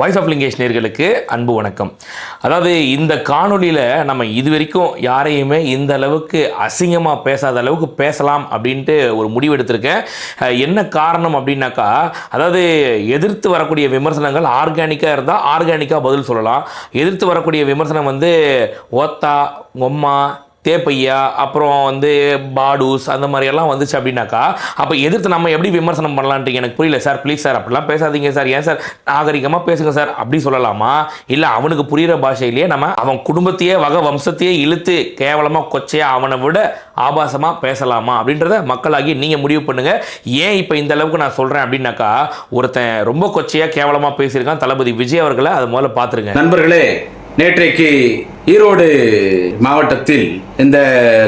Voice of Lingesh நேர்களுக்கு அன்பு வணக்கம். அதாவது இந்த காணொளியில் நம்ம இது வரைக்கும் யாரையுமே இந்த அளவுக்கு அசிங்கமாக பேசாத அளவுக்கு பேசலாம் அப்படின்ட்டு ஒரு முடிவு எடுத்திருக்கேன். என்ன காரணம் அப்படின்னாக்கா அதாவது எதிர்த்து வரக்கூடிய விமர்சனங்கள் ஆர்கானிக்காக இருந்தால் ஆர்கானிக்காக பதில் சொல்லலாம். எதிர்த்து வரக்கூடிய விமர்சனம் வந்து ஓத்தா ஒம்மா தேப்பையா அப்புறம் வந்து பாடூஸ் அந்த மாதிரியெல்லாம் வந்துச்சு அப்படின்னாக்கா அப்போ எதிர்த்து நம்ம எப்படி விமர்சனம் பண்ணலான்ட்டு எனக்கு புரியல சார். ப்ளீஸ் சார் அப்படிலாம் பேசாதீங்க சார். ஏன் சார்? நாகரிகமாக பேசுங்க சார். அப்படி சொல்லலாமா? இல்லை அவனுக்கு புரிகிற பாஷையிலேயே நம்ம அவன் குடும்பத்தையே வகை வம்சத்தையே இழுத்து கேவலமாக கொச்சையாக அவனை விட ஆபாசமாக பேசலாமா? அப்படின்றத மக்களாகி நீங்கள் முடிவு பண்ணுங்கள் ஏன் இப்போ இந்த அளவுக்கு நான் சொல்கிறேன் அப்படின்னாக்கா ஒருத்தன் ரொம்ப கொச்சையாக கேவலமாக பேசியிருக்கான். தளபதி விஜய் அவர்களை அதை முதல்ல பார்த்துருங்க. நண்பர்களே நேற்றைக்கு ஈரோடு மாவட்டத்தில் இந்த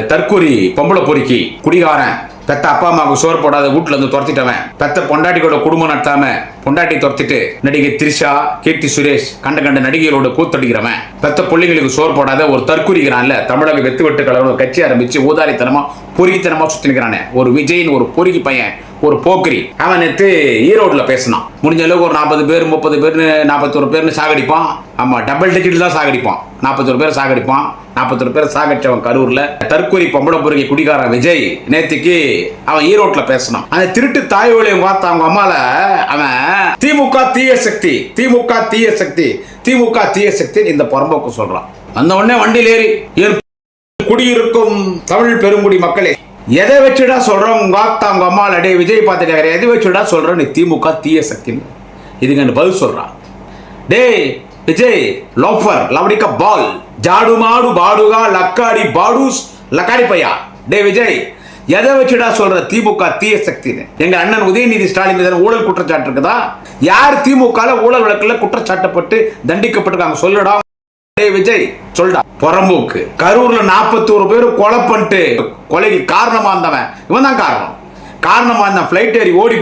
தற்கூரி பொம்பளை பொறுக்கி குடிகாரன் பெத்த அப்பா அம்மாவுக்கு சோறு போடாத வீட்டுல இருந்து துரத்திட்டவன் பெத்த பொண்டாட்டிகளோட குடும்பம் நடத்தாம பொண்டாட்டி துரத்திட்டு நடிகை த்ரிஷா கீர்த்தி சுரேஷ் கண்ட கண்ட நடிகைகளோட கூத்தடிக்கிறவன் பெத்த பிள்ளைங்களுக்கு சோறு போடாத ஒரு தற்கூறிக்கிறான்ல தமிழக வெத்து வெட்டு கலவரம் கட்சி ஆரம்பிச்சு ஊதாரித்தனமா பொறுக்கித்தனமா சுத்தி நிற்கிறானே ஒரு விஜயின் ஒரு பொறுக்கி பையன் ஒரு போக்கிரி. அவன் நேற்று ஈரோட்டில் பேசினான். முடிஞ்ச அளவுக்கு ஒரு நாற்பது பேர் முப்பது பேர்னு நாற்பத்தொரு பேர்னு சாகடிப்பான். ஆமாம் டபுள் டிக்கெட் தான் சாகடிப்பான். நாற்பத்தொரு பேர் சாகடிப்பான். நாற்பத்தொரு பேர் சாகடிச்சவன் கரூரில். தற்கொலை பொம்பளை பொறுக்கி குடிகாரன் விஜய் நேத்திக்கு அவன் ஈரோட்டில் பேசினான். அந்த திருட்டு தாய்வழியும் பார்த்த அவங்க அம்மால அவன் திமுக தீய சக்தி திமுக தீய சக்தி திமுக தீய சக்தி இந்த புறம்போக்கு சொல்றான். அந்த உடனே வண்டியில் ஏறி குடியிருக்கும் தமிழ் பெருங்குடி மக்களே எதை வச்சுடா சொல்கிறோம் உங்க ஆத்தா உங்க அம்மா அடே விஜய் பார்த்துக்காரு எதை வச்சுடா சொல்கிறோம் நீ திமுக தீய சக்தின்னு இதுக்கு பதில் சொல்கிறான் டேய் விஜய் லோஃபர் லவடிக்க பால். ஜாடு மாடு பாடுகா லக்காடி பாடூஸ் லக்காடி பையா. டேய் விஜய் எதை வச்சுடா சொல்ற திமுக தீய சக்தின்னு? எங்க அண்ணன் உதயநிதி ஸ்டாலின் மீதான ஊழல் குற்றச்சாட்டு இருக்குதா? யார் திமுக ஊழல் வழக்கில் குற்றச்சாட்டப்பட்டு தண்டிக்கப்பட்டிருக்காங்க? சொல்லுடா. விஜய் சொல்டா. புறம்போக்கு. கரூர்ல 41 பேர் கொலை பண்ணிட்டு கொலைக்கு காரணமா இருந்தவன். இவன் தான் காரணம். காரணமாக இந்த ஃப்ளைட் ஏறி ஓடி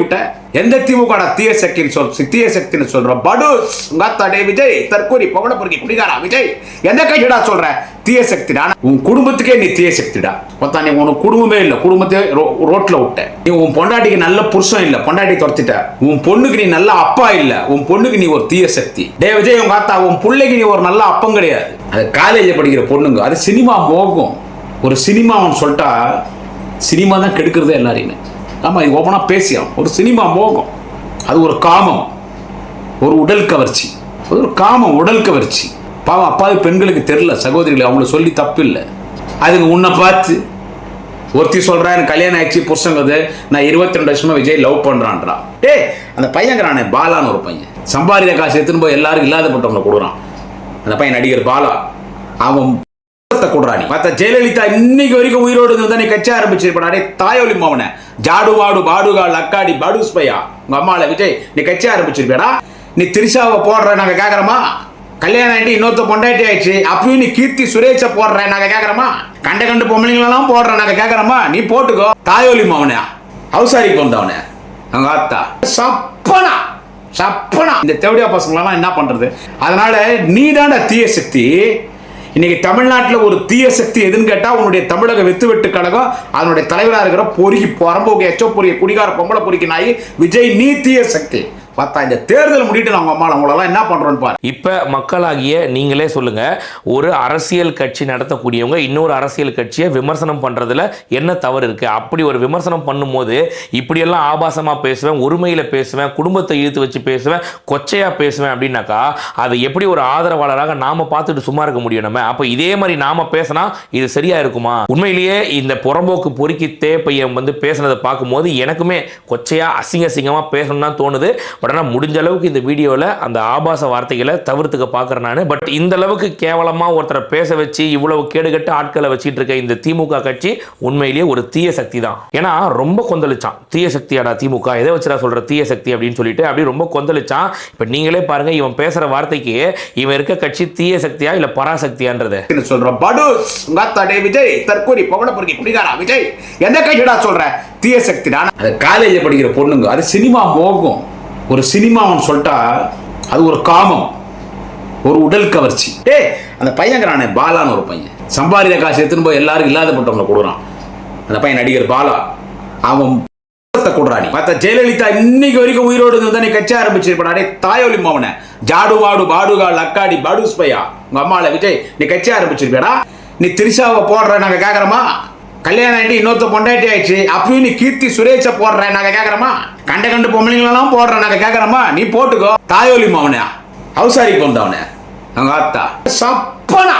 எந்த திமுக தீய சக்தின்னு சொல் தீய சக்தின்னு சொல்கிறோம் படுஸ் உங்க விஜய் தற்கூரி பவள பொறுக்கி குடிகாரா விஜய். எந்த கைடா சொல்கிற தீய சக்திடா. உன் குடும்பத்துக்கே நீ தீய சக்திடா. மொத்தம் நீ உனக்கு குடும்பமே இல்லை. குடும்பத்தையே ரோ- ரோட்ல விட்ட. நீ உன் பொண்டாட்டிக்கு நல்ல புருஷன் இல்லை. பொண்டாட்டி துரத்திட்ட. உன் பொண்ணுக்கு நீ நல்ல அப்பா இல்லை. உன் பொண்ணுக்கு நீ ஒரு தீய சக்தி. டே விஜய் உங்க அத்தா உன் பிள்ளைக்கு நீ ஒரு நல்ல அப்பம் கிடையாது. அது காலேஜில் படிக்கிற பொண்ணுங்க. அது சினிமா மோகம். ஒரு சினிமான்னு சொல்லிட்டா சினிமா தான் கெடுக்கிறதே எல்லாரையுமே. நம்ம இது ஓப்பனாக பேசியாகும் ஒரு சினிமா மோகம். அது ஒரு காமம். ஒரு உடல் கவர்ச்சி. அது ஒரு காமம் உடல் கவர்ச்சி. பாவம் அப்பாவி பெண்களுக்கு தெரில சகோதரிகளை அவங்கள சொல்லி தப்பு இல்லை அதுங்க உன்னை பார்த்து ஒருத்தி சொல்கிறா எனக்கு கல்யாணம் ஆயிடுச்சு புருஷங்கிறது நான் இருபத்தி ரெண்டு வருஷமாக விஜய் லவ் பண்ணுறான்றா டே அந்த பையங்கிறானே பாலான்னு ஒரு பையன். சம்பாதித காசு எடுத்துன்னு போய் எல்லாருக்கும் இல்லாதப்பட்டவங்களை கொடுக்குறான். அந்த பையன் நடிகர் பாலா. அவன் கொடுறானி மத்த ஜெயலலிதா இன்னைக்கு வரைக்கும் உயிரோடு இருந்தா நீ கட்சி ஆரம்பிச்சிருப்பாடே தாயொலி மாவன ஜாடு வாடு பாடுகா லக்காடி பாடுஸ் பையா உங்க அம்மால விஜய் நீ கட்சி ஆரம்பிச்சிருப்பியாடா? நீ திரிஷாவை போடுற நாங்க கேக்குறோமா? கல்யாணம் ஆயிட்டு இன்னொருத்த பொண்டாட்டி ஆயிடுச்சு. அப்பயும் நீ கீர்த்தி சுரேஷை போடுற நாங்க கேக்குறோமா? கண்ட கண்டு பொம்பளைங்களெல்லாம் போடுற நாங்க கேக்குறோமா? நீ போட்டுக்கோ. தாயோலி மாவன ஹவுசாரிக்கு வந்தவனே. அவங்க ஆத்தா. சப்பனா. சப்பனா. இந்த தேவடியா பசங்களெல்லாம் என்ன பண்றது? அதனால நீ தீய சக்தி. இன்னைக்கு தமிழ்நாட்டில் ஒரு தீய சக்தி எதுன்னு கேட்டால் உன்னுடைய தமிழக வெத்து வெட்டு கழகம் அதனுடைய தலைவராக இருக்கிற பொறுக்கி பரம்போக்கு எச்சோ பொறிய குடிகார பொம்பளை பொறுக்கி நாய் விஜய் நீ தீய சக்தி. பார்த்தா இந்த தேர்தல் முடிட்டு நான் அம்மா அவங்களெல்லாம் என்ன பண்ணுறோன்னு பாரு. இப்போ மக்களாகிய நீங்களே சொல்லுங்கள் ஒரு அரசியல் கட்சி நடத்தக்கூடியவங்க இன்னொரு அரசியல் கட்சியை விமர்சனம் பண்ணுறதுல என்ன தவறு இருக்குது அப்படி ஒரு விமர்சனம் பண்ணும்போது இப்படியெல்லாம் ஆபாசமாக பேசுவேன் ஒருமையில் பேசுவேன் குடும்பத்தை இழுத்து வச்சு பேசுவேன் கொச்சையாக பேசுவேன் அப்படின்னாக்கா அதை எப்படி ஒரு ஆதரவாளராக நாம் பார்த்துட்டு சும்மா இருக்க முடியும் நம்ம? அப்போ இதே மாதிரி நாம் பேசினா இது சரியாக இருக்குமா? உண்மையிலேயே இந்த புறம்போக்கு பொறுக்கி தேப்பையன் வந்து பேசுனதை பார்க்கும்போது எனக்குமே கொச்சையாக அசிங்க அசிங்கமாக பேசணும்னு தான் தோணுது. பட் ஆனால் முடிஞ்ச அளவுக்கு இந்த வீடியோவில் அந்த ஆபாச வார்த்தைகளை தவிர்த்துக்க பார்க்குறேன் நான். பட் இந்த அளவுக்கு கேவலமாக ஒருத்தரை பேச வச்சு இவ்வளவு கேடுகட்ட ஆட்களை வச்சுட்டு இருக்க இந்த திமுக கட்சி உண்மையிலேயே ஒரு தீய சக்தி தான். ஏன்னா ரொம்ப கொந்தளிச்சான். தீய சக்தியாடா திமுக. எதை வச்சுடா சொல்கிற தீய சக்தி அப்படின்னு சொல்லிட்டு அப்படி ரொம்ப கொந்தளிச்சான். இப்போ நீங்களே பாருங்க இவன் பேசுகிற வார்த்தைக்கு இவன் இருக்க கட்சி தீய சக்தியா இல்லை பராசக்தியான்றது? சொல்கிறோம் சொல்ற? படுஸ் உங்க விஜய் தற்கூரி பவள குடிகாரா விஜய்? எந்த கட்சிடா சொல்ற? தீய சக்திடா அது காலேஜில் படிக்கிற பொண்ணுங்க அது சினிமா போகும். ஒரு சினிமான்னு சொல்லிட்டா அது ஒரு காமம் ஒரு உடல் கவர்ச்சி. டே அந்த பையன்கிறானே பாலான்னு ஒரு பையன். சம்பாதித காசு எடுத்துன்னு போய் எல்லாரும் இல்லாதப்பட்டவங்களை கொடுக்குறான். அந்த பையன் நடிகர் பாலா. அவன் கொடுறானி மத்த ஜெயலலிதா இன்னைக்கு வரைக்கும் உயிரோடு இருந்து நீ கட்சி ஆரம்பிச்சிருப்பாடே. தாயொலி மவனை ஜாடு வாடு பாடுகால் லக்காடி பாடுஸ் பையா. உங்க அம்மாவில் விஜய் நீ கட்சி ஆரம்பிச்சிருப்பியாடா? நீ திரிஷாவை போடுற நாங்கள் கேட்குறோமா கல்யாணம் ஆகிட்டு இன்னொருத்த பொண்டாட்டி ஆயிடுச்சு. அப்பயும் நீ கீர்த்தி சுரேஷை போடுற நாங்க கேக்குறோமா கண்ட கண்டு பொம்பளைங்களெல்லாம் போடுற நாங்க கேக்குறோமா நீ போட்டுக்கோ. தாயோலி மவனே அவசாரிக்கு கொண்டவனே அவங்க ஆத்தா. சப்பனா!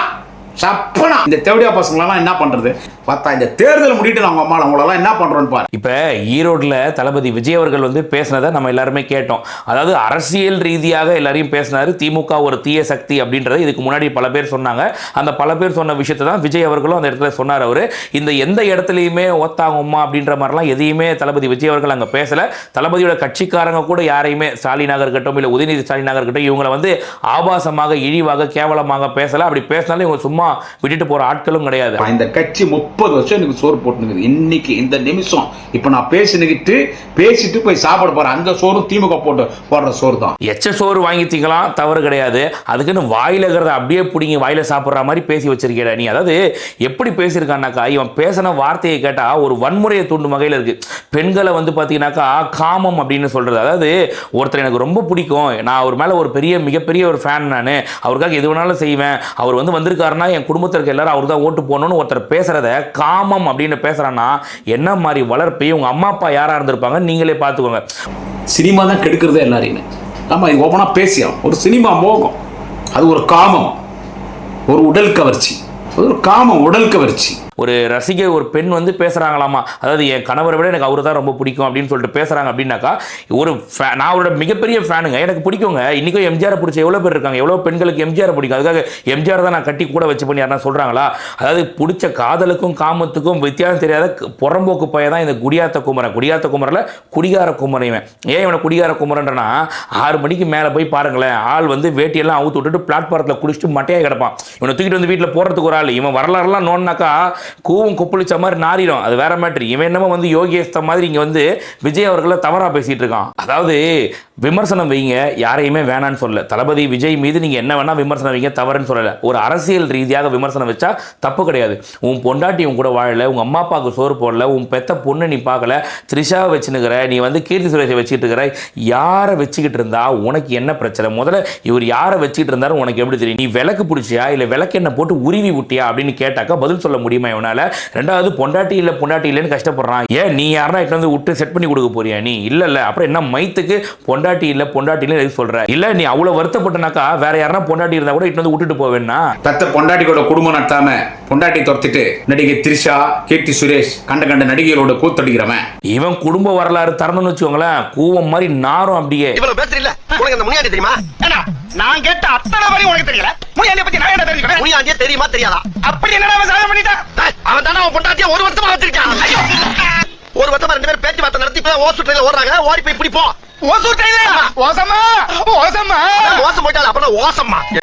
சப்பனா. இந்த தேவடியா பசங்களெல்லாம் என்ன பண்றது? பார்த்தா இந்த தேர்தல் முடிட்டு அவங்க அம்மா அவங்களெல்லாம் என்ன பண்றோன்னு பாரு. இப்போ ஈரோட்டில் தளபதி விஜய் அவர்கள் வந்து பேசினதை நம்ம எல்லாருமே கேட்டோம். அதாவது அரசியல் ரீதியாக எல்லாரையும் பேசினாரு. திமுக ஒரு தீய சக்தி அப்படின்றத இதுக்கு முன்னாடி பல பேர் சொன்னாங்க. அந்த பல பேர் சொன்ன விஷயத்தை தான் விஜய் அவர்களும் அந்த இடத்துல சொன்னார் அவர். இந்த எந்த இடத்துலையுமே ஒத்தாங்க அப்படின்ற மாதிரிலாம் எதையுமே தளபதி விஜய் அவர்கள் அங்கே பேசலை. தளபதியோட கட்சிக்காரங்க கூட யாரையுமே ஸ்டாலினாக இருக்கட்டும் இல்லை உதயநிதி ஸ்டாலினாக இருக்கட்டும் இவங்களை வந்து ஆபாசமாக இழிவாக கேவலமாக பேசலை. அப்படி பேசினாலும் இவங்க சும்மா விட்டுட்டு போகிற ஆட்களும் கிடையாது. இந்த கட்சி முப்பது வருஷம் எனக்கு சோறு போட்டுனுக்குது இன்னைக்கு இந்த நிமிஷம் இப்ப நான் பேசினுக்கிட்டு பேசிட்டு போய் சாப்பிட போறேன் அந்த சோறும் திமுக போட்டு போடுற சோறு தான். எச்ச சோறு வாங்கி திங்கலாம் தவறு கிடையாது. அதுக்குன்னு வாயில இருக்கிறத அப்படியே பிடிங்கி வாயில சாப்பிட்ற மாதிரி பேசி வச்சிருக்கேடா நீ. அதாவது எப்படி பேசியிருக்கான்னாக்கா இவன் பேசின வார்த்தையை கேட்டா ஒரு வன்முறையை தூண்டும் வகையில் இருக்கு. பெண்களை வந்து பார்த்தீங்கன்னாக்கா காமம் அப்படின்னு சொல்றது. அதாவது ஒருத்தர் எனக்கு ரொம்ப பிடிக்கும். நான் அவர் மேல ஒரு பெரிய மிகப்பெரிய ஒரு ஃபேன் நான். அவருக்காக எது வேணாலும் செய்வேன். அவர் வந்து வந்திருக்காருன்னா என் குடும்பத்திற்கு எல்லாரும் அவர் தான் ஓட்டு போகணும்னு ஒருத்தர் பேசுகிறத காமம் அப்படின்னு பேசுகிறான்னா என்ன மாதிரி வளர்ப்பு? உங்கள் அம்மா அப்பா யாராக இருந்திருப்பாங்க? நீங்களே பார்த்துக்கோங்க. சினிமா தான் கெடுக்கிறதே எல்லாரையுமே. ஆமாம் இது ஓப்பனாக பேசியா ஒரு சினிமா மோகம். அது ஒரு காமம். ஒரு உடல் கவர்ச்சி. அது ஒரு காமம் உடல் கவர்ச்சி. ஒரு ரசிகை ஒரு பெண் வந்து பேசுகிறாங்களாமா அதாவது என் கணவரை விட எனக்கு அவரு தான் ரொம்ப பிடிக்கும் அப்படின்னு சொல்லிட்டு பேசுகிறாங்க அப்படின்னாக்கா ஒரு ஃபே நான் அவரோட மிகப்பெரிய ஃபேனுங்க எனக்கு பிடிக்குங்க. இன்றைக்கும் எம்ஜிஆர் பிடிச்ச எவ்வளோ பேர் இருக்காங்க? எவ்வளோ பெண்களுக்கு எம்ஜிஆர் பிடிக்கும்? அதுக்காக எம்ஜிஆர் தான் நான் கட்டி கூட வச்சு பண்ணி யாரா சொல்கிறாங்களா அதாவது பிடிச்ச காதலுக்கும் காமத்துக்கும் வித்தியாசம் தெரியாத புறம்போக்கு பையன் தான் இந்த குடியாத்த குமரன். குடியாத்த குமரில் குடிகார குமரன் இவன். ஏன் இவனை குடிகார குமரன்றனா? ஆறு மணிக்கு மேலே போய் பாருங்களேன். ஆள் வந்து வேட்டியெல்லாம் அவுத்து விட்டுட்டு பிளாட்பாரத்தில் குடிச்சிட்டு மட்டையாக கிடப்பான். இவனை தூக்கிட்டு வந்து வீட்டில் போடுறதுக்கு ஒரு ஆள். இவன் வரலாறுலாம் நோன்னாக்கா கூவும் கொப்பளிச்ச மாதிரி நாரிடும் அது வேற மேட்ரு இவன் என்னமோ வந்து யோகியஸ்த மாதிரி இங்கே வந்து விஜய் அவர்களை தவறாக பேசிட்டு இருக்கான். அதாவது விமர்சனம் வைங்க. யாரையுமே வேணான்னு சொல்லல. தளபதி விஜய் மீது நீங்கள் என்ன வேணால் விமர்சனம் வைங்க. தவறுன்னு சொல்லலை. ஒரு அரசியல் ரீதியாக விமர்சனம் வச்சா தப்பு கிடையாது. உன் பொண்டாட்டி உன் கூட வாழல. உங்க அம்மா அப்பாவுக்கு சோறு போடல. உன் பெத்த பொண்ணு நீ பார்க்கல த்ரிஷாவை வச்சுனுக்கிற. நீ வந்து கீர்த்தி சுரேஷை வச்சுக்கிட்டு இருக்கிற. யாரை வச்சுக்கிட்டு இருந்தா உனக்கு என்ன பிரச்சனை? முதல்ல இவர் யாரை வச்சுக்கிட்டு இருந்தாரு உனக்கு எப்படி தெரியும்? நீ விளக்கு பிடிச்சியா? இல்லை விளக்கு என்ன போட்டு உருவி விட்டியா? அப்படின்னு கேட்டாக்கா பதில் சொல்ல முடியுமா இவனால ரெண்டாவது பொண்டாட்டி இல்லை பொண்டாட்டி இல்லைன்னு கஷ்டப்படுறான். ஏன் நீ யாரா இட்டு வந்து விட்டு செட் பண்ணி கொடுக்க போறியா நீ? இல்ல இல்ல. அப்புறம் என்ன மைத்துக்கு பொண்டாட்டி இல்லை பொண்டாட்டி இல்லை சொல்ற? இல்ல நீ அவ்வளவு வருத்தப்பட்டனாக்கா வேற யாரா பொண்டாட்டி இருந்தா கூட இட்டு வந்து விட்டுட்டு போவேன்னா பெத்த பொண்டாட்டி கூட குடும்பம் நடத்தாம பொண்டாட்டி துரத்திட்டு நடிகை த்ரிஷா கீர்த்தி சுரேஷ் கண்ட கண்ட நடிகைகளோட கூத்தடிக்கிறவன். இவன் குடும்ப வரலாறு தரணும்னு வச்சுக்கோங்களேன். கூவம் மாதிரி நாரும் அப்படியே. இவ்வளவு பேசுற இல்ல உனக்கு அந்த முனியாண்டி தெரியுமா? நான் கேட்ட அத்தனை வரையும் உனக்கு தெரியல. முனியாண்டிய பத்தி நான் என்ன தெரிஞ்சுக்கிறேன்? முனியாண்டியே தெரியுமா தெரியாதா? அப்படி என்னடா அவன் சாதனை பண்ணிட்டான்? அவன் தானே அவன் பொண்டாட்டியா ஒரு வருஷமா வச்சிருக்கான்! ஒரு வருஷமா ரெண்டு பேரும் பேச்சுவார்த்தை நடத்தி இப்ப ஓசு ட்ரெயில ஓடுறாங்க. ஓடி போய் பிடிப்போம்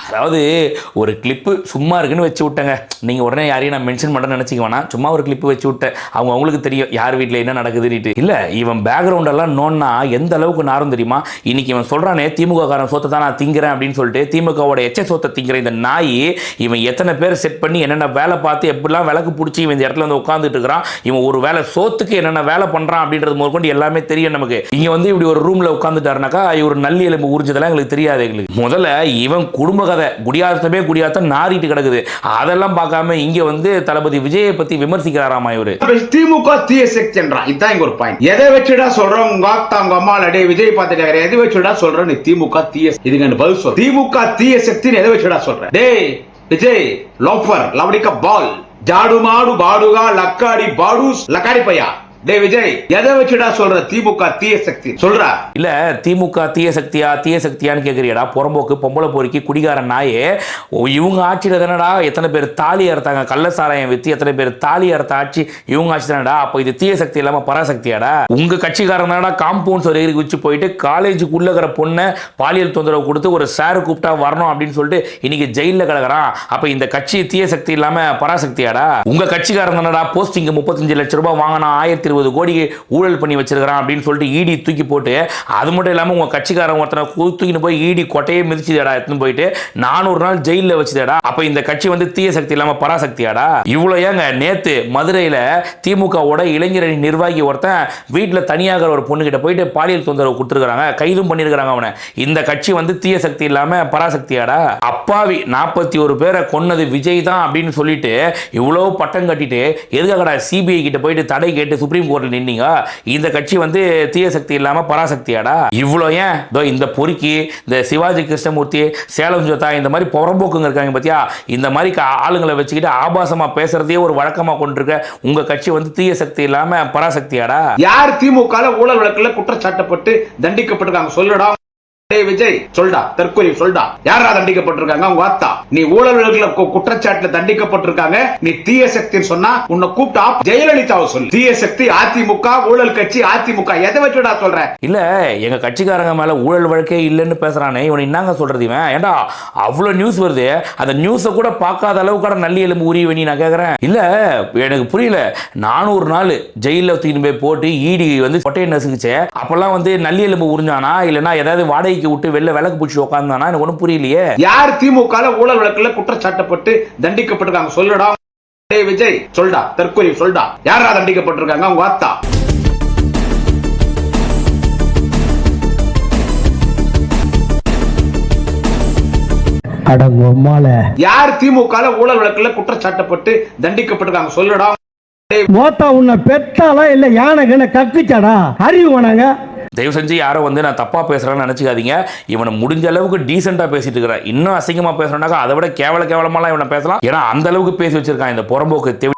அதாவது ஒரு கிளிப்பு சும்மா இருக்குன்னு வச்சு விட்டேங்க. நீங்கள் உடனே யாரையும் நான் மென்ஷன் பண்ண நினச்சிக்க வேணாம். சும்மா ஒரு கிளிப்பு வச்சு விட்டேன். அவங்க அவங்களுக்கு தெரியும் யார் வீட்டில் என்ன நடக்குதுன்னுட்டு. இல்லை இவன் பேக்ரவுண்டெல்லாம் நோன்னா எந்த அளவுக்கு நாரும் தெரியுமா? இன்னைக்கு இவன் சொல்கிறானே திமுக காரன் சொத்தை தான் நான் திங்கிறேன் அப்படின்னு சொல்லிட்டு திமுகவோட எச்ச சொத்தை திங்கிற இந்த நாய் இவன் எத்தனை பேர் செட் பண்ணி என்னென்ன வேலை பார்த்து எப்படிலாம் விளக்கு பிடிச்சி இவன் இந்த இடத்துல வந்து உட்காந்துட்டு இருக்கிறான் இவன் ஒரு வேலை சோத்துக்கு என்னென்ன வேலை பண்ணுறான் அப்படின்றது முதற்கொண்டு எல்லாமே தெரியும் நமக்கு. இங்கே வந்து இப்படி ஒரு ரூமில் உட்காந்துட்டாருனாக்கா இவர் நல்லி எலும்பு உறிஞ்சதெல்லாம் எங்களுக்கு தெரியாது எங்களுக்கு. முதல்ல இவன் குடும்ப கதை குடியாத்தமே குடியாத்தம் நாரிட்டு கிடக்குது. அதெல்லாம் பார்க்காம இங்க வந்து தளபதி விஜயை பத்தி விமர்சிக்கிறாராமா இவரு? திமுக தீய சக்தி என்றான் இதான் இங்க ஒரு பாயிண்ட் எதை வச்சுடா சொல்றோம்? உங்க ஆத்தா உங்க அம்மா அடே விஜய் பார்த்து எதை வச்சுடா சொல்ற நீ திமுக தீய இதுக்கு பதில் சொல் திமுக தீய சக்தின்னு எதை வச்சுடா சொல்ற? டேய் விஜய் லோஃபர் லவடிக்க பால். ஜாடு மாடு பாடுகா லக்காடி பாடு லக்காடி பையா? டே விஜய் எதை வச்சுடா சொல்ற? திமுக தீய சக்தி. சொல்றா. இல்ல திமுக தீய சக்தியா தீய சக்தியான்னு கேக்குறியடா. புறம்போக்கு பொம்பளை பொறுக்கி குடிகாரன் நாயே. இவங்க ஆட்சியில தானடா எத்தனை பேர் தாலி அறுத்தாங்க? கள்ள சாராயம் வித்து எத்தனை பேர் தாலி அறுத்த ஆட்சி இவங்க ஆட்சி தானடா? அப்ப இது தீய சக்தி இல்லாம பராசக்தியாடா? உங்க கட்சிக்காரன் தானடா காம்பவுண்ட் ஒரு வச்சு போயிட்டு காலேஜுக்குள்ள இருக்கிற பொண்ணை பாலியல் தொந்தரவு கொடுத்து ஒரு சார் கூப்பிட்டா வரணும் அப்படின்னு சொல்லிட்டு இன்னைக்கு ஜெயில கிடக்குறான். அப்ப இந்த கட்சி தீய சக்தி இல்லாம பராசக்தியாடா? உங்க கட்சிக்காரன் தானடா போஸ்டிங் முப்பத்தஞ்சு லட்சம் ரூபாய் வாங்கினா ஆயிரத்தி இருபது கோடி ஊழல் பண்ணி வச்சிருக்கிறான் அப்படின்னு சொல்லிட்டு ஈடி தூக்கி போட்டு அது மட்டும் இல்லாமல் உங்கள் கட்சிக்காரன் ஒருத்தனை தூக்கின்னு போய் இடி கொட்டையே மிதிச்சுதேடா எடுத்துன்னு போயிட்டு நானூறு நாள் ஜெயிலில் வச்சுதேடா. அப்போ இந்த கட்சி வந்து தீய சக்தி இல்லாமல் பராசக்தியாடா? இவ்வளோ ஏங்க நேத்து மதுரையில் திமுகவோட இளைஞரணி நிர்வாகி ஒருத்தன் வீட்டில் தனியாக ஒரு பொண்ணுகிட்ட போயிட்டு பாலியல் தொந்தரவு கொடுத்துருக்காங்க கைதும் பண்ணியிருக்கிறாங்க அவனை. இந்த கட்சி வந்து தீய சக்தி இல்லாமல் பராசக்தியாடா? அப்பாவி நாற்பத்தி ஒரு பேரை கொன்னது விஜய் தான் அப்படின்னு சொல்லிட்டு இவ்வளோ பட்டம் கட்டிட்டு எதுக்காகடா சிபிஐ கிட்ட போயிட்டு தடை கேட்டு சுப்ரீம் கோர்ட்டில் நின்னீங்க? இந்த கட்சி வந்து தீய சக்தி இல்லாமல் பராசக்தியாடா? இவ்வளோ ஏன்? இதோ இந்த பொறுக்கி இந்த சிவாஜி கிருஷ்ணமூர்த்தி சேலம் ஜோதா இந்த மாதிரி புறம்போக்குங்க இருக்காங்க பார்த்தியா இந்த மாதிரி ஆளுங்களை வச்சுக்கிட்டு ஆபாசமாக பேசுறதையே ஒரு வழக்கமாக கொண்டிருக்க உங்கள் கட்சி வந்து தீய சக்தி இல்லாமல் பராசக்தியாடா? யார் திமுக ஊழல் வழக்கில் குற்றச்சாட்டப்பட்டு தண்டிக்கப்பட்டிருக்காங்க? சொல்லுடா. டேய் விஜய் சொல்டா தற்கொலை சொல்டா. யாரா தண்டிக்கப்பட்டிருக்காங்க? அவங்க ஆத்தா. நீ ஊழல்கள கு- குற்றச்சாட்டுல தண்டிக்கப்பட்டிருக்காங்க. நீ தீய சக்தின்னு சொன்னா உன்னை கூப்பிட்டு ஜெயலலிதாவை சொல்லு. தீய சக்தி அதிமுக ஊழல் கட்சி அதிமுக. எதை வச்சுடா சொல்ற? இல்ல எங்க கட்சிக்காரங்க மேல ஊழல் வழக்கே இல்லைன்னு பேசுறானே. இவன் என்னங்க சொல்றது இவன்? ஏன்டா அவ்வளவு நியூஸ் வருது. அந்த நியூஸை கூட பார்க்காத அளவுக்கு கூட நல்லி எலும்பு உரிய வேணி நான் கேட்கறேன் இல்ல எனக்கு புரியல. நானூறு நாள் ஜெயில தூக்கிட்டு போய் போட்டு ஈடி வந்து கொட்டையை நசுக்குச்சே. அப்பெல்லாம் வந்து நல்லி எலும்பு உறிஞ்சானா? இல்லைன்னா ஏதாவது வாடகை வாடகைக்கு விட்டு வெளில விளக்கு பிடிச்சி உட்காந்தானா எனக்கு ஒன்றும் புரியலையே. யார் திமுக ஊழல் வழக்குல குற்றச்சாட்டப்பட்டு தண்டிக்கப்பட்டிருக்காங்க? சொல்லுடா. விஜய் சொல்டா. தற்கொலை சொல்டா. யாரா தண்டிக்கப்பட்டிருக்காங்க? அட உம்மால யார் திமுக ஊழல் வழக்குல குற்றச்சாட்டப்பட்டு தண்டிக்கப்பட்டிருக்காங்க? சொல்லுடா. மோத்தா உன்னை பெத்தாலா இல்ல யானை கண்ண கக்குச்சாடா? அறிவு வேணாங்க. தயவு செஞ்சு யாரும் வந்து நான் தப்பாக பேசுகிறேன்னு நினச்சிக்காதீங்க. இவனை முடிஞ்ச அளவுக்கு டீசெண்டாக பேசிட்டு இருக்கிறேன். இன்னும் அசிங்கமாக பேசுறேன்னாக்கா அதை விட கேவல கேவலமாலாம் இவனை பேசலாம். ஏன்னா அந்த அளவுக்கு பேசி வச்சிருக்கான் இந்த புறம்போக்கு தேவை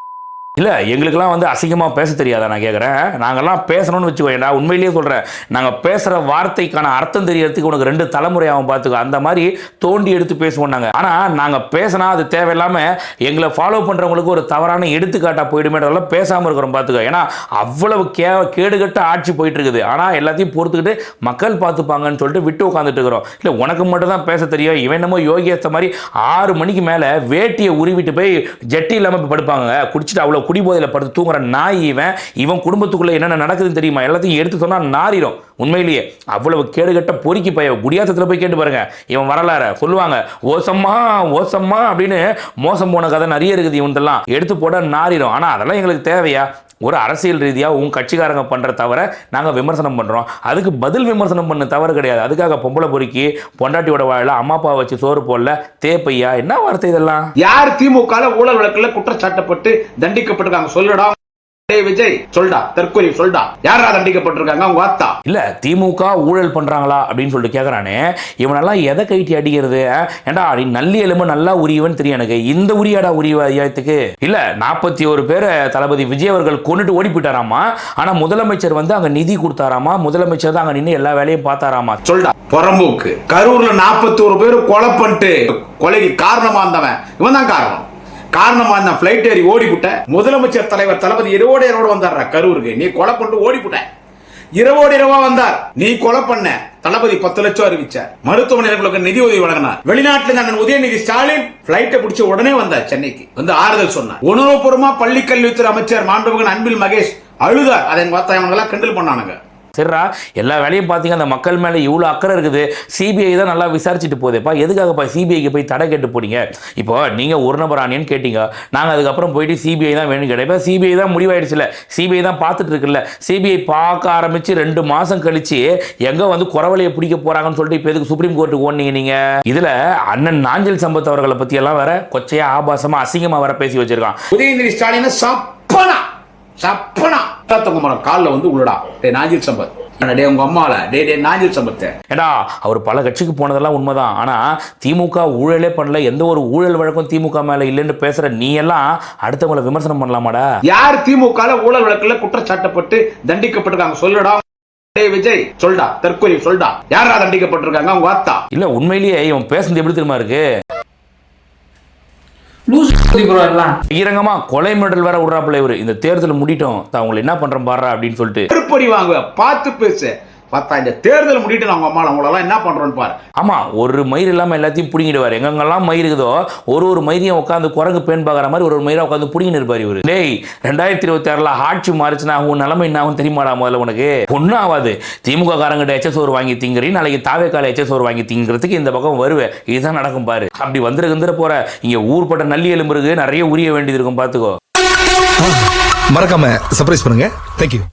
இல்லை எங்களுக்கெல்லாம் வந்து அசிங்கமாக பேச தெரியாதா நான் கேட்குறேன் நாங்கள்லாம் பேசணும்னு வச்சுக்கோயேன்டா உண்மையிலேயே சொல்கிறேன் நாங்கள் பேசுகிற வார்த்தைக்கான அர்த்தம் தெரியறதுக்கு உனக்கு ரெண்டு தலைமுறை அவன் பார்த்துக்கோ அந்த மாதிரி தோண்டி எடுத்து பேசுவோம் நாங்கள் ஆனால் நாங்கள் பேசினா அது தேவையில்லாமல் எங்களை ஃபாலோ பண்ணுறவங்களுக்கு ஒரு தவறான எடுத்துக்காட்டாக போயிடுமேன்றதெல்லாம் பேசாமல் இருக்கிறோம் பார்த்துக்கோ ஏன்னா அவ்வளவு கே கேடுகட்ட ஆட்சி போயிட்டு இருக்குது ஆனால் எல்லாத்தையும் பொறுத்துக்கிட்டு மக்கள் பார்த்துப்பாங்கன்னு சொல்லிட்டு விட்டு உட்காந்துட்டு இருக்கிறோம். இல்லை உனக்கு மட்டும் தான் பேச தெரியும். இவன் என்னமோ யோகியத்த மாதிரி ஆறு மணிக்கு மேலே வேட்டியை உருவிட்டு போய் ஜெட்டி இல்லாமல் படுப்பாங்க குடிச்சிட்டு அவ்வளோ குடிபோதையில் படுத்து தூங்குற நாய் இவன் இவன் குடும்பத்துக்குள்ளே என்னென்ன நடக்குதுன்னு தெரியுமா? எல்லாத்தையும் எடுத்து சொன்னால் நாரிடும். உண்மையிலேயே அவ்வளவு கேடுகட்ட பொறுக்கி பய குடியாத்தத்தில் போய் கேட்டு பாருங்க. இவன் வரலாற சொல்லுவாங்க ஓசம்மா ஓசம்மா அப்படின்னு மோசம் போன கதை நிறைய இருக்குது இவன்தெல்லாம் எடுத்து போட நாரிடும். ஆனால் அதெல்லாம் எங்களுக்கு தேவையா? ஒரு அரசியல் ரீதியாக உன் கட்சிக்காரங்க பண்ணுற தவிர நாங்கள் விமர்சனம் பண்ணுறோம் அதுக்கு பதில் விமர்சனம் பண்ண தவறு கிடையாது. அதுக்காக பொம்பளை பொறுக்கி பொண்டாட்டியோட வாழ அம்மா அப்பா வச்சு சோறு போடல தேப்பையா என்ன வார்த்தை இதெல்லாம்? யார் திமுக ஊழல் வழக்கில் குற்றச்சாட்டப்பட்டு தண்டிக்கப்பட்டிருக்காங்க? சொல்லுடா. விஜய் சொல்டா தற்கொலை சொல்டா. யாரா தண்டிக்கப்பட்டிருக்காங்க? உங்க அத்தா இல்ல திமுக ஊழல் பண்றாங்களா அப்படின்னு சொல்லிட்டு கேக்குறானே. இவனெல்லாம் எதை கைட்டி அடிக்கிறது? ஏன்டா நீ நல்லி எலும்பு நல்லா உரியவன் தெரியும் எனக்கு. இந்த உரியாடா உரிய ஐயாத்துக்கு இல்ல நாற்பத்தி ஒரு பேரை தளபதி விஜய் அவர்கள் கொண்டுட்டு ஓடி போயிட்டாராமா? ஆனா முதலமைச்சர் வந்து அங்க நிதி கொடுத்தாராமா? முதலமைச்சர் தான் அங்க நின்று எல்லா வேலையும் பார்த்தாராமா? சொல்டா புறம்போக்கு. கரூர்ல 41 பேர் கொலை பண்ணிட்டு கொலைக்கு காரணமா இருந்தவன். இவன் தான் காரணம். காரணமா இருந்த பிளைட் ஏறி ஓடி முதலமைச்சர் தலைவர் தளபதி இரவோட இரவோட வந்தார் கரூருக்கு. நீ கொலை பண்ணிட்டு ஓடி இரவோடு இரவா வந்தார். நீ கொலை பண்ண. தளபதி பத்து லட்சம் அறிவிச்சார் மருத்துவமனைகளுக்கு நிதி உதவி வழங்கினார். வெளிநாட்டில் இருந்த அண்ணன் உதயநிதி ஸ்டாலின் பிளைட்டை பிடிச்ச உடனே வந்தார் சென்னைக்கு. வந்து ஆறுதல் சொன்னார். உணவுபூர்வமா பள்ளி கல்வித்துறை அமைச்சர் மாண்புமிகு அன்பில் மகேஷ் அழுதார். அதை பார்த்தா கிண்டல் பண்ணானுங்க. சரிடா எல்லா வேலையும் பார்த்தீங்க அந்த மக்கள் மேலே இவ்வளோ அக்கறை இருக்குது. சிபிஐ தான் நல்லா விசாரிச்சுட்டு போதேப்பா எதுக்காகப்பா சிபிஐக்கு போய் தடை கேட்டு போனீங்க இப்போ நீங்கள் ஒரு நபர் ஆனியன்னு கேட்டீங்க. நாங்கள் அதுக்கப்புறம் போயிட்டு சிபிஐ தான் வேணும் கிடையாது சிபிஐ தான் முடிவாயிடுச்சுல. சிபிஐ தான் பார்த்துட்டு இருக்குல்ல. சிபிஐ பார்க்க ஆரம்பித்து ரெண்டு மாதம் கழித்து எங்கே வந்து குறவலையை பிடிக்க போகிறாங்கன்னு சொல்லிட்டு இப்போ எதுக்கு சுப்ரீம் கோர்ட்டுக்கு ஓடினீங்க நீங்கள் இதில் அண்ணன் நாஞ்சல் சம்பத் அவர்களை பற்றியெல்லாம் வேற கொச்சையாக ஆபாசமாக அசிங்கமாக வர பேசி வச்சிருக்கான். உதயநிதி ஸ்டாலின் சப்பனா! சப்பனா. குமரன் காலில் வந்து உள்ளடா டே நாஜில் சம்பத். டே உங்க அம்மால. டே டே நாஜில் சம்பத். ஏடா அவர் பல கட்சிக்கு போனதெல்லாம் உண்மைதான். ஆனால் திமுக ஊழலே பண்ணல. எந்த ஒரு ஊழல் வழக்கம் திமுக மேலே இல்லைன்னு பேசுகிற நீ எல்லாம் அடுத்தவங்களை விமர்சனம் பண்ணலாமாடா? யார் திமுக ஊழல் வழக்குல குற்றச்சாட்டப்பட்டு தண்டிக்கப்பட்டிருக்காங்க? சொல்லுடா. விஜய் சொல்டா. தற்கொலை சொல்டா. யாரா தண்டிக்கப்பட்டிருக்காங்க? உங்க அத்தா. இல்லை உண்மையிலேயே இவன் பேசுனது எப்படி தெரியுமா இருக்கு? ஈரங்கமா கொலை மிடல் வேற விடுறாப்புல இவரு. இந்த தேர்தல் முடிட்டோம் அவங்களை என்ன பண்றோம் பாடுறா அப்படின்னு சொல்லிட்டு. திருப்படி வாங்குவ பார்த்து பேசு. பார்த்தா இந்த தேர்தல் முடிட்டு அவங்க அம்மா அவங்களெல்லாம் என்ன பண்றோன்னு பாரு. ஆமா ஒரு மயிர் இல்லாம எல்லாத்தையும் பிடிங்கிடுவார். எங்கெங்கெல்லாம் மயிர் இருக்குதோ ஒரு ஒரு மயிரையும் உட்காந்து குரங்கு பேன் பார்க்குற மாதிரி ஒரு ஒரு மயிரை உட்காந்து பிடிங்கின்னு இருப்பார் இவர். டேய் ரெண்டாயிரத்தி இருபத்தி ஆறுல ஆட்சி மாறிச்சுன்னா உன் நிலைமை என்ன ஆகும் தெரியுமாடா முதல்ல உனக்கு? ஒன்றும் ஆகாது. திமுக காரங்கிட்ட எச்ச சோறு வாங்கி திங்கிறீ நாளைக்கு தாவே கால எச்ச சோறு வாங்கி திங்கிறதுக்கு இந்த பக்கம் வருவேன் இதுதான் நடக்கும் பாரு. அப்படி வந்துரு வந்துட போற. இங்க ஊர்பட்ட நல்லி எலும்பு இருக்கு நிறைய உரிய வேண்டியது இருக்கும் பாத்துக்கோ. மறக்காம சர்ப்ரைஸ் பண்ணுங்க. தேங்க்யூ